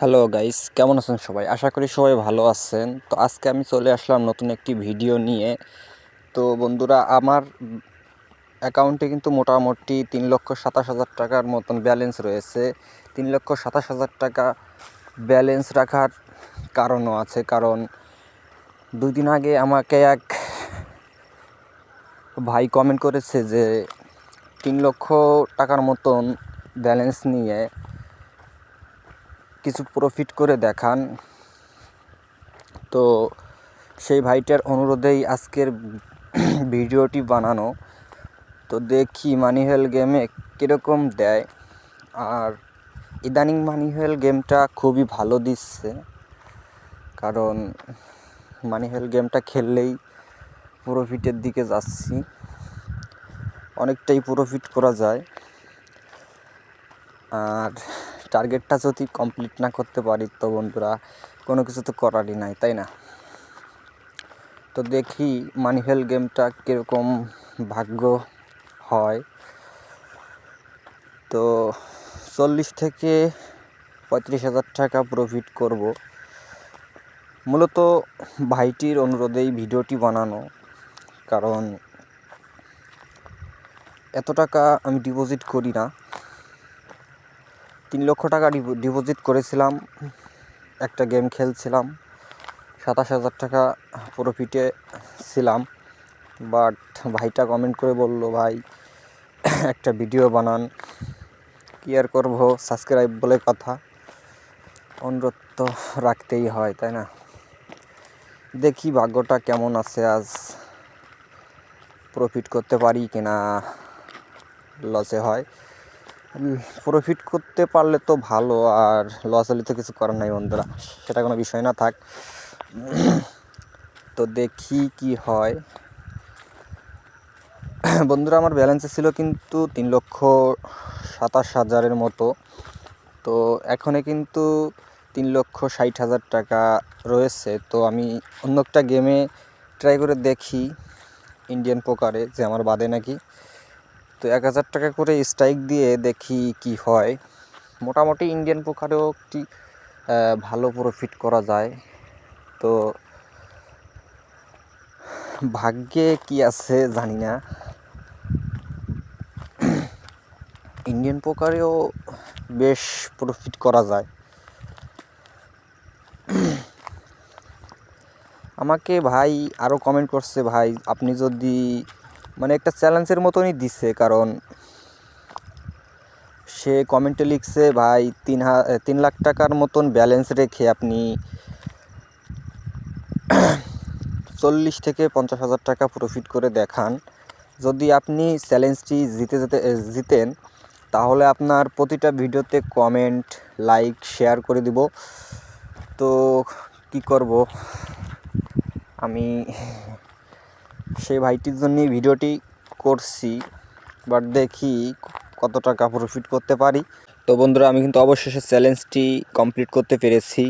Hello guys কেমন আছেন সবাই? আশা করি সবাই ভালো আছেন। তো আজকে আমি চলে আসলাম নতুন একটি ভিডিও নিয়ে। তো বন্ধুরা, আমার অ্যাকাউন্টে কিন্তু মোটামুটি তিন লক্ষ সাতাশ হাজার টাকার মতন ব্যালেন্স রয়েছে। তিন লক্ষ সাতাশ হাজার টাকা ব্যালেন্স রাখার কারণও আছে। কারণ দুই দিন আগে আমাকে এক ভাই কমেন্ট করেছে যে, তিন লক্ষ টাকার মতন ব্যালেন্স নিয়ে কিছু প্রফিট করে দেখান। তো সেই ভাইটার অনুরোধেই আজকের ভিডিওটি বানানো। তো দেখি মানিহেল গেমে কীরকম দেয়। আর ইদানিং মানিহেল গেমটা খুবই ভালো দিচ্ছে। কারণ মানিহেল গেমটা খেললেই প্রফিটের দিকে যাচ্ছি। অনেকটাই প্রফিট করা যায়। আর টার্গেটটা যদি কমপ্লিট না করতে পারি তো বন্ধুরা, কোনো কিছু তো করারই নাই, তাই না? তো দেখি মানিহেল গেমটা কীরকম ভাগ্য হয়। তো চল্লিশ থেকে পঁয়ত্রিশ হাজার টাকা প্রফিট করব। মূলত ভাইটির অনুরোধেই ভিডিওটি বানানো, কারণ এত টাকা আমি ডিপোজিট করি না। তিন লক্ষ টাকা ডিপোজিট করেছিলাম। একটা গেম খেলছিলাম। সাতাশ হাজার টাকা প্রফিটে ছিলাম। বাট ভাইটা কমেন্ট করে বলল, ভাই, একটা ভিডিও বানান। কি আর করব? সাবস্ক্রাইব বলে কথা। অনুরোধ তো রাখতেই হয়, তাই না? দেখি ভাগ্যটা কেমন আছে আজ। প্রফিট করতে পারি কিনা? লসে হয়। প্রফিট করতে পারলে তো ভালো, আর লস হলে তো কিছু করার নাই বন্ধুরা। সেটা কোনো বিষয় না, থাক। তো দেখি কি হয়। বন্ধুরা, আমার ব্যালেন্সে ছিল কিন্তু তিন লক্ষ সাতাশ হাজারের মতো। তো এখনে কিন্তু তিন লক্ষ ষাট হাজার টাকা রয়েছে। তো আমি অন্য একটা গেমে ট্রাই করে দেখি। ইন্ডিয়ান পোকারে যে আমার বাদে নাকি। তো এক হাজার টাকা করে স্ট্রাইক দিয়ে দেখি কি হয়। মোটামুটি ইন্ডিয়ান পোকারেও একটি ভালো প্রফিট করা যায়। তো ভাগ্যে কি আছে জানি না। ইন্ডিয়ান পোকারেও বেশ প্রফিট করা যায়। আমাকে ভাই আরও কমেন্ট করছে ভাই, আপনি যদি মানে একটা চ্যালেঞ্জের মতনই দিছে, কারণ সে কমেন্টে লিখছে, ভাই, তিন হা, তিন লাখ টাকার মতন ব্যালেন্স রেখে আপনি চল্লিশ থেকে পঞ্চাশ হাজার টাকা প্রফিট করে দেখান। যদি আপনি চ্যালেঞ্জটি জিতে যেতে জিতেন, তাহলে আপনার প্রতিটা ভিডিওতে কমেন্ট লাইক শেয়ার করে দিব। তো কি করব? আমি সেই ভাইটির জন্যই ভিডিওটি করছি বাট দেখি কত টাকা প্রফিট করতে পারি। তো বন্ধুরা, আমি কিন্তু অবশেষে চ্যালেঞ্জটি কমপ্লিট করতে পেরেছি।